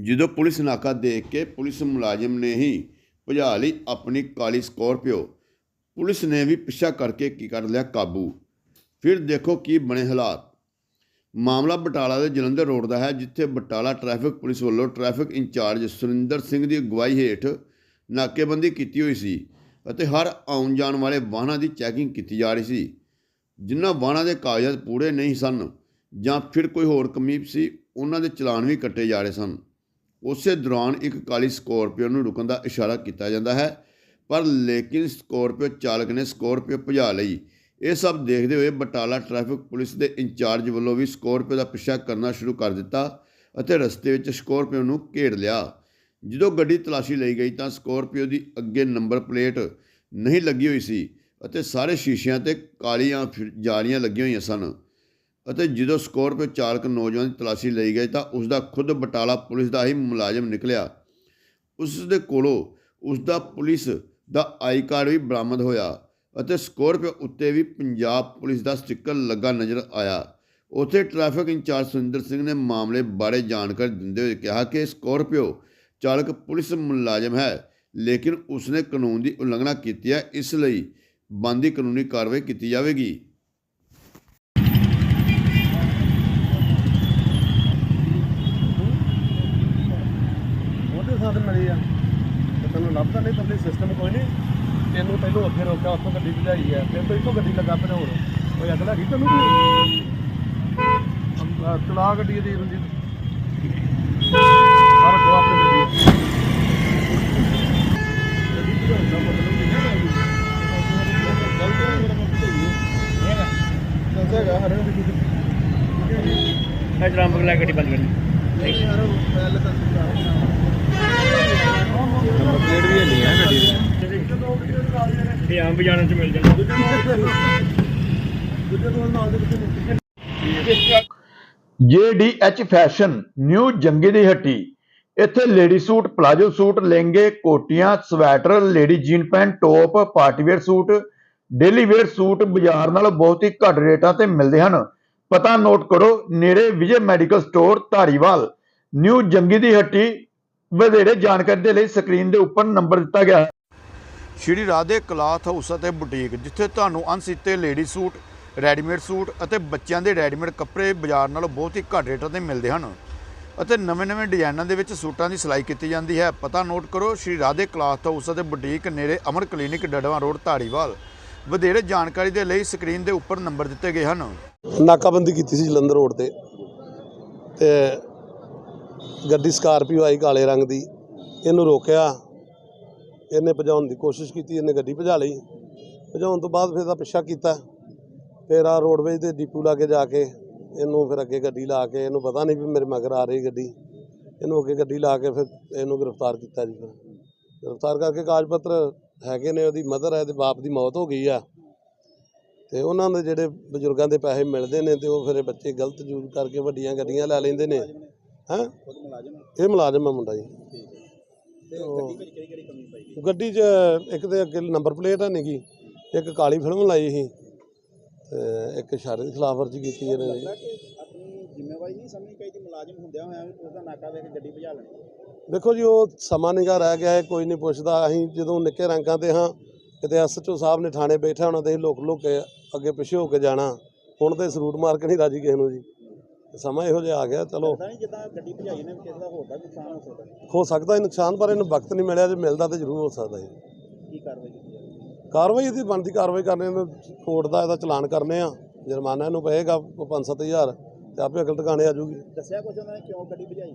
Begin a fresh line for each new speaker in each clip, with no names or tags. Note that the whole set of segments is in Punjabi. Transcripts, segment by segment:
ਜਦੋਂ ਪੁਲਿਸ ਨਾਕਾ ਦੇਖ ਕੇ ਪੁਲਿਸ ਮੁਲਾਜ਼ਮ ਨੇ ਹੀ ਭਜਾ ਲਈ ਆਪਣੀ ਕਾਲੀ ਸਕੋਰਪੀਓ, ਪੁਲਿਸ ਨੇ ਵੀ ਪਿੱਛਾ ਕਰਕੇ ਕੀ ਕਰ ਲਿਆ ਕਾਬੂ? ਫਿਰ ਦੇਖੋ ਕੀ ਬਣੇ ਹਾਲਾਤ। ਮਾਮਲਾ ਬਟਾਲਾ ਦੇ ਜਲੰਧਰ ਰੋਡ ਦਾ ਹੈ, ਜਿੱਥੇ ਬਟਾਲਾ ਟ੍ਰੈਫਿਕ ਪੁਲਿਸ ਵੱਲੋਂ ਟ੍ਰੈਫਿਕ ਇੰਚਾਰਜ ਸੁਰਿੰਦਰ ਸਿੰਘ ਦੀ ਅਗਵਾਈ ਹੇਠ ਨਾਕੇਬੰਦੀ ਕੀਤੀ ਹੋਈ ਸੀ ਅਤੇ ਹਰ ਆਉਣ ਜਾਣ ਵਾਲੇ ਵਾਹਨਾਂ ਦੀ ਚੈਕਿੰਗ ਕੀਤੀ ਜਾ ਰਹੀ ਸੀ। ਜਿਨ੍ਹਾਂ ਵਾਹਨਾਂ ਦੇ ਕਾਗਜ਼ਾਤ ਪੂਰੇ ਨਹੀਂ ਸਨ ਜਾਂ ਫਿਰ ਕੋਈ ਹੋਰ ਕਮੀ ਸੀ, ਉਹਨਾਂ ਦੇ ਚਲਾਨ ਵੀ ਕੱਟੇ ਜਾ ਰਹੇ ਸਨ। ਉਸੇ ਦੌਰਾਨ ਇੱਕ ਕਾਲੀ ਸਕੋਰਪੀਓ ਨੂੰ ਰੁਕਣ ਦਾ ਇਸ਼ਾਰਾ ਕੀਤਾ ਜਾਂਦਾ ਹੈ, ਪਰ ਲੇਕਿਨ ਸਕੋਰਪੀਓ ਚਾਲਕ ਨੇ ਸਕੋਰਪੀਓ ਭਜਾ ਲਈ। ਇਹ ਸਭ ਦੇਖਦੇ ਹੋਏ ਬਟਾਲਾ ਟ੍ਰੈਫਿਕ ਪੁਲਿਸ ਦੇ ਇੰਚਾਰਜ ਵੱਲੋਂ ਵੀ ਸਕੋਰਪੀਓ ਦਾ ਪਿੱਛਾ ਕਰਨਾ ਸ਼ੁਰੂ ਕਰ ਦਿੱਤਾ ਅਤੇ ਰਸਤੇ ਵਿੱਚ ਸਕੋਰਪੀਓ ਨੂੰ ਘੇੜ ਲਿਆ। ਜਦੋਂ ਗੱਡੀ ਤਲਾਸ਼ੀ ਲਈ ਗਈ ਤਾਂ ਸਕੋਰਪੀਓ ਦੀ ਅੱਗੇ ਨੰਬਰ ਪਲੇਟ ਨਹੀਂ ਲੱਗੀ ਹੋਈ ਸੀ ਅਤੇ ਸਾਰੇ ਸ਼ੀਸ਼ਿਆਂ ਤੇ ਕਾਲੀਆਂ ਫਿਰ- ਜਾਲੀਆਂ ਲੱਗੀਆਂ ਹੋਈਆਂ ਸਨ। ਅਤੇ ਜਦੋਂ ਸਕੋਰਪੀਓ ਚਾਲਕ ਨੌਜਵਾਨ ਦੀ ਤਲਾਸ਼ੀ ਲਈ ਗਈ ਤਾਂ ਉਸ ਦਾ ਖੁਦ ਬਟਾਲਾ ਪੁਲਿਸ ਦਾ ਹੀ ਮੁਲਾਜ਼ਮ ਨਿਕਲਿਆ। ਉਸ ਦੇ ਕੋਲੋਂ ਉਸ ਦਾ ਪੁਲਿਸ ਦਾ ਆਈ ਕਾਰਡ ਵੀ ਬਰਾਮਦ ਹੋਇਆ ਅਤੇ ਸਕੋਰਪੀਓ ਉੱਤੇ ਵੀ ਪੰਜਾਬ ਪੁਲਿਸ ਦਾ ਸਟicker ਲੱਗਾ ਨਜ਼ਰ ਆਇਆ। ਉੱਥੇ ਟ੍ਰੈਫਿਕ ਇੰਚਾਰਜ ਸੁਰਿੰਦਰ ਸਿੰਘ ਨੇ ਮਾਮਲੇ ਬਾਰੇ ਜਾਣਕਾਰੀ ਦਿੰਦੇ ਹੋਏ ਕਿਹਾ ਕਿ ਸਕੋਰਪੀਓ ਚਾਲਕ ਪੁਲਿਸ ਮੁਲਾਜ਼ਮ ਹੈ, ਲੇਕਿਨ ਉਸਨੇ ਕਾਨੂੰਨ ਦੀ ਉਲੰਘਣਾ ਕੀਤੀ ਹੈ, ਇਸ ਲਈ ਬਣਦੀ ਕਾਨੂੰਨੀ ਕਾਰਵਾਈ ਕੀਤੀ ਜਾਵੇਗੀ
ਉਹਦੇ ਸਾਥ ਮਿਲੀ ਆ ਤੇ ਲੱਭਦਾ ਨਹੀਂ ਤੇਰੇ ਸਿਸਟਮ ਕੋਈ ਨਹੀਂ। ਤੈਨੂੰ ਪਹਿਲੋਂ ਅੱਗੇ ਰੋਕਿਆ ਉੱਥੋਂ ਗੱਡੀ ਭਜਾਈ ਆ ਫਿਰ ਤੋਂ ਇੱਥੋਂ ਗੱਡੀ ਲੱਗਾ ਭਜਾਉਣ। ਕੋਈ ਅਗਲਾ ਕੀ ਤੈਨੂੰ ਕੋਈ ਚਲਾ ਗੱਡੀ ਦੀ ਰੰਜੀ ਹਰ ਕੋ ਆਪਣੇ ਹੈ ਹੈ ਹਰੇ
ਮੈਂ ਜਰਾਮ ਬਗਲਾ ਗੱਡੀ ਬੰਦ ਕਰਨੀ।
ਨਹੀਂ ਯਾਰ ਪਹਿਲੇ ਤਾਂ ਪਲੇਟ ਵੀ ਨਹੀਂ ਹੈ ਗੱਡੀ ਦੀ
ਆਮ ਬਾਜ਼ਾਰਾਂ 'ਚ ਮਿਲ ਜਾਂਦਾ।
ਦੂਜੇ ਨਾਲ
ਫੈਸ਼ਨ, ਨਿਊ ਜੰਗੀ ਦੀ ਹੱਟੀ। ਇੱਥੇ ਲੇਡੀ ਸੂਟ, ਪਲਾਜੋ ਸੂਟ, ਲਹਿੰਗੇ, ਕੋਟੀਆਂ, sweater, lady jean pant, top party wear suit, daily wear suit ਬਾਜ਼ਾਰ ਨਾਲੋਂ ਬਹੁਤ ਹੀ ਘੱਟ ਰੇਟਾਂ ਤੇ ਮਿਲਦੇ ਹਨ। ਪਤਾ ਨੋਟ ਕਰੋ, ਨੇੜੇ Vijay medical store, Dhariwal. New Jangi ਦੀ ਹੱਟੀ, ਵਧੇਰੇ ਜਾਣਕਾਰੀ ਦੇ ਲਈ ਸਕਰੀਨ ਦੇ ਉੱਪਰ ਨੰਬਰ ਦਿੱਤਾ ਗਿਆ ਹੈ।
ਸ਼੍ਰੀ ਰਾਧੇ ਕਲਾਥ ਹਾਊਸ ਅਤੇ ਬੁਟੀਕ, ਜਿੱਥੇ ਤੁਹਾਨੂੰ ਅਣਸੀਤੇ ਲੇਡੀ ਸੂਟ, ਰੈਡੀਮੇਡ ਸੂਟ ਅਤੇ ਬੱਚਿਆਂ ਦੇ ਰੈਡੀਮੇਡ ਕੱਪੜੇ ਬਾਜ਼ਾਰ ਨਾਲੋਂ ਬਹੁਤ ਹੀ ਘੱਟ ਰੇਟਾਂ ਤੇ ਮਿਲਦੇ ਹਨ ਅਤੇ ਨਵੇਂ-ਨਵੇਂ ਡਿਜ਼ਾਈਨਾਂ ਦੇ ਵਿੱਚ ਸੂਟਾਂ ਦੀ ਸਿਲਾਈ ਕੀਤੀ ਜਾਂਦੀ ਹੈ। ਪਤਾ ਨੋਟ ਕਰੋ, ਸ਼੍ਰੀ ਰਾਧੇ ਕਲਾਥ ਹਾਊਸ ਅਤੇ ਬੁਟੀਕ ਨੇੜੇ ਅਮਰ ਕਲੀਨਿਕ ਡੜਵਾ ਰੋਡ, ਧਾਰੀਵਾਲ। ਵਧੇਰੇ ਜਾਣਕਾਰੀ ਦੇ ਲਈ ਸਕਰੀਨ ਦੇ ਉੱਪਰ ਨੰਬਰ ਦਿੱਤੇ ਗਏ ਹਨ।
ਨਾਕਾਬੰਦੀ ਕੀਤੀ ਸੀ ਜਲੰਧਰ ਰੋਡ ਤੇ ਤੇ ਗੱਡੀ ਸਕਾਰਪੀਓ ਆਈ ਕਾਲੇ ਰੰਗ ਦੀ, ਇਹਨੂੰ ਰੋਕਿਆ। ਇਹਨੇ ਭਜਾਉਣ ਦੀ ਕੋਸ਼ਿਸ਼ ਕੀਤੀ, ਇਹਨੇ ਗੱਡੀ ਭਜਾ ਲਈ। ਭਜਾਉਣ ਤੋਂ ਬਾਅਦ ਫਿਰ ਦਾ ਪਿੱਛਾ ਕੀਤਾ। ਫਿਰ ਆ ਰੋਡਵੇਜ ਦੇ ਡੀਪੂ ਲਾ ਕੇ ਜਾ ਕੇ, ਇਹਨੂੰ ਫਿਰ ਅੱਗੇ ਗੱਡੀ ਲਾ ਕੇ, ਇਹਨੂੰ ਪਤਾ ਨਹੀਂ ਵੀ ਮੇਰੇ ਮਗਰ ਆ ਰਹੀ ਗੱਡੀ। ਇਹਨੂੰ ਅੱਗੇ ਗੱਡੀ ਲਾ ਕੇ ਫਿਰ ਇਹਨੂੰ ਗ੍ਰਿਫਤਾਰ ਕੀਤਾ ਜੀ ਫਿਰ। ਗ੍ਰਿਫਤਾਰ ਕਰਕੇ ਕਾਗਜ਼ ਪੱਤਰ ਹੈਗੇ ਨੇ, ਉਹਦੀ ਮਦਰ ਹੈ ਤੇ ਬਾਪ ਦੀ ਮੌਤ ਹੋ ਗਈ ਆ। ਤੇ ਉਹਨਾਂ ਦੇ ਜਿਹੜੇ ਬਜ਼ੁਰਗਾਂ ਦੇ ਪੈਸੇ ਮਿਲਦੇ ਨੇ ਤੇ ਉਹ ਫਿਰ ਬੱਚੇ ਗਲਤ ਯੂਜ਼ ਕਰਕੇ ਵੱਡੀਆਂ ਗੱਡੀਆਂ ਲੈ ਲੈਂਦੇ ਨੇ। ਹੈਂ? ਇਹ ਮੁਲਾਜ਼ਮ ਆ ਮੁੰਡਾ ਜੀ। ਉਹ ਗੱਡੀ 'ਚ ਇੱਕ ਤੇ ਅੱਗੇ ਨੰਬਰ ਪਲੇਟ ਹੈ ਨਹੀਂਗੀ ਇੱਕ ਕਾਲੀ ਫਿਲਮ ਲਾਈ ਸੀ ਤੇ ਇੱਕ ਇਸ਼ਾਰੇ ਦੀ ਖਿਲਾਫਵਰਜੀ ਕੀਤੀ ਇਹਨੇ ਜੀ
ਆਪਣੀ ਜ਼ਿੰਮੇਵਾਰੀ ਨਹੀਂ ਸਮਝਣੀ ਚਾਹੀਦੀ ਮੁਲਾਜ਼ਮ ਹੁੰਦਿਆਂ ਹੋਇਆਂ ਵੀ ਉਹਦਾ ਨਾਕਾ ਵੇਖ ਕੇ ਗੱਡੀ ਭਜਾ ਲੈਣੀ।
ਦੇਖੋ ਜੀ ਉਹ ਸਮਾਂ ਨਿਗਾ ਰਹਿ ਗਿਆ ਹੈ ਕੋਈ ਨਹੀਂ ਪੁੱਛਦਾ। ਅਸੀਂ ਜਦੋਂ ਨਿੱਕੇ ਰੰਗਾਂ ਤੇ ਹਾਂ ਕਿਤੇ ਐਸਐਚਓ ਸਾਹਿਬ ਨੇ ਥਾਣੇ ਬੈਠਾ ਹੋਣਾ ਤੇ ਅਸੀਂ ਲੁਕ ਲੁਕ ਕੇ ਅੱਗੇ ਪਿੱਛੇ ਹੋ ਕੇ ਜਾਣਾ। ਹੁਣ ਤੇ ਸਰੂਟ ਮਾਰ ਕੇ ਨਹੀਂ ਰਾਜੀ ਕਿਸੇ ਨੂੰ ਜੀ। ਸਮਾਂ ਇਹੋ ਜਿਹਾ ਆ ਗਿਆ ਚਲੋ।
ਪਤਾ ਨਹੀਂ ਜਿੱਦਾਂ ਗੱਡੀ ਭਜਾਈ ਨੇ ਕਿਸੇ ਦਾ ਹੋਰ ਦਾ ਨੁਕਸਾਨ ਹੋ ਸਕਦਾ।
ਹੋ ਸਕਦਾ ਹੈ ਨੁਕਸਾਨ ਪਰ ਇਹਨੂੰ ਵਕਤ ਨਹੀਂ ਮਿਲਿਆ ਜੇ ਮਿਲਦਾ ਤੇ ਜ਼ਰੂਰ ਹੋ ਸਕਦਾ ਹੈ
ਕੀ ਕਾਰਵਾਈ ਕੀਤੀ ਜਾਵੇ?
ਕਾਰਵਾਈ ਇਹਦੀ ਬਣਦੀ ਕਾਰਵਾਈ ਕਰਨੇ ਨੂੰ ਕੋਰਟ ਦਾ ਇਹਦਾ ਚਲਾਨ ਕਰਨੇ ਆ। ਜੁਰਮਾਨਾ ਇਹਨੂੰ ਪਏਗਾ 5-7000 ਤੇ ਆਪੇ ਅਕਲ ਟਿਕਾਣੇ ਆ ਜੂਗੀ
ਦੱਸਿਆ ਕੁਛ ਉਹਨਾਂ ਨੇ ਕਿਉਂ ਗੱਡੀ ਭਜਾਈ?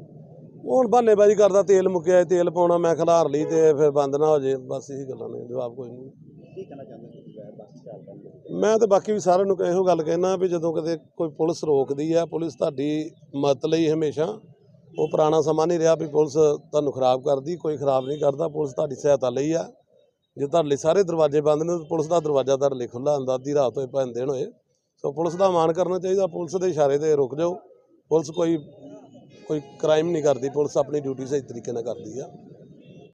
ਉਹ ਹੁਣ ਬਹਾਨੇਬਾਜ਼ੀ ਕਰਦਾ ਤੇਲ ਮੁੱਕਿਆ ਤੇਲ ਪਾਉਣਾ ਮੈਂ ਖਿਲਾਰ ਲਈ ਤੇ ਫਿਰ ਬੰਦ ਨਾ ਹੋ ਜੇ ਬਸ ਇਹੀ ਗੱਲਾਂ ਨੇ ਜਵਾਬ ਕੋਈ ਨਹੀਂ।
ਕੀ ਕਹਿਣਾ ਚਾਹੁੰਦੇ ਤੁਸੀਂ? ਵੈਰ ਬੱਸ ਚਾਲਕਾਂ ਨੂੰ
ਮੈਂ ਤੇ ਬਾਕੀ ਵੀ ਸਾਰਿਆਂ ਨੂੰ ਇਹੋ ਗੱਲ ਕਹਿਣਾ ਵੀ ਜਦੋਂ ਕਦੇ ਕੋਈ ਪੁਲਿਸ ਰੋਕਦੀ ਆ ਪੁਲਿਸ ਤੁਹਾਡੀ ਮਦਦ ਲਈ ਹਮੇਸ਼ਾ ਉਹ ਪੁਰਾਣਾ ਸਮਾਂ ਨਹੀਂ ਰਿਹਾ ਵੀ ਪੁਲਿਸ ਤੁਹਾਨੂੰ ਖਰਾਬ ਕਰਦੀ ਕੋਈ ਖਰਾਬ ਨਹੀਂ ਕਰਦਾ ਪੁਲਿਸ ਤੁਹਾਡੀ ਸਹਾਇਤਾ ਲਈ ਆ। ਜੇ ਤੁਹਾਡੇ ਲਈ ਸਾਰੇ ਦਰਵਾਜ਼ੇ ਬੰਦ ਨੇ ਤਾਂ ਪੁਲਿਸ ਦਾ ਦਰਵਾਜ਼ਾ ਤੁਹਾਡੇ ਲਈ ਖੁੱਲਾ ਹੁੰਦਾ ਅੱਧੀ ਰਾਤ ਹੋਏ ਭਾਵੇਂ ਦਿਨ ਹੋਏ। ਸੋ ਪੁਲਿਸ ਦਾ ਮਾਣ ਕਰਨਾ ਚਾਹੀਦਾ ਪੁਲਿਸ ਦੇ ਇਸ਼ਾਰੇ ਤੇ ਰੁਕ ਜਾਓ। ਪੁਲਿਸ ਕੋਈ ਕੋਈ ਕ੍ਰਾਈਮ ਨਹੀਂ ਕਰਦੀ ਪੁਲਿਸ ਆਪਣੀ ਡਿਊਟੀ ਸਹੀ ਤਰੀਕੇ ਨਾਲ ਕਰਦੀ ਆ।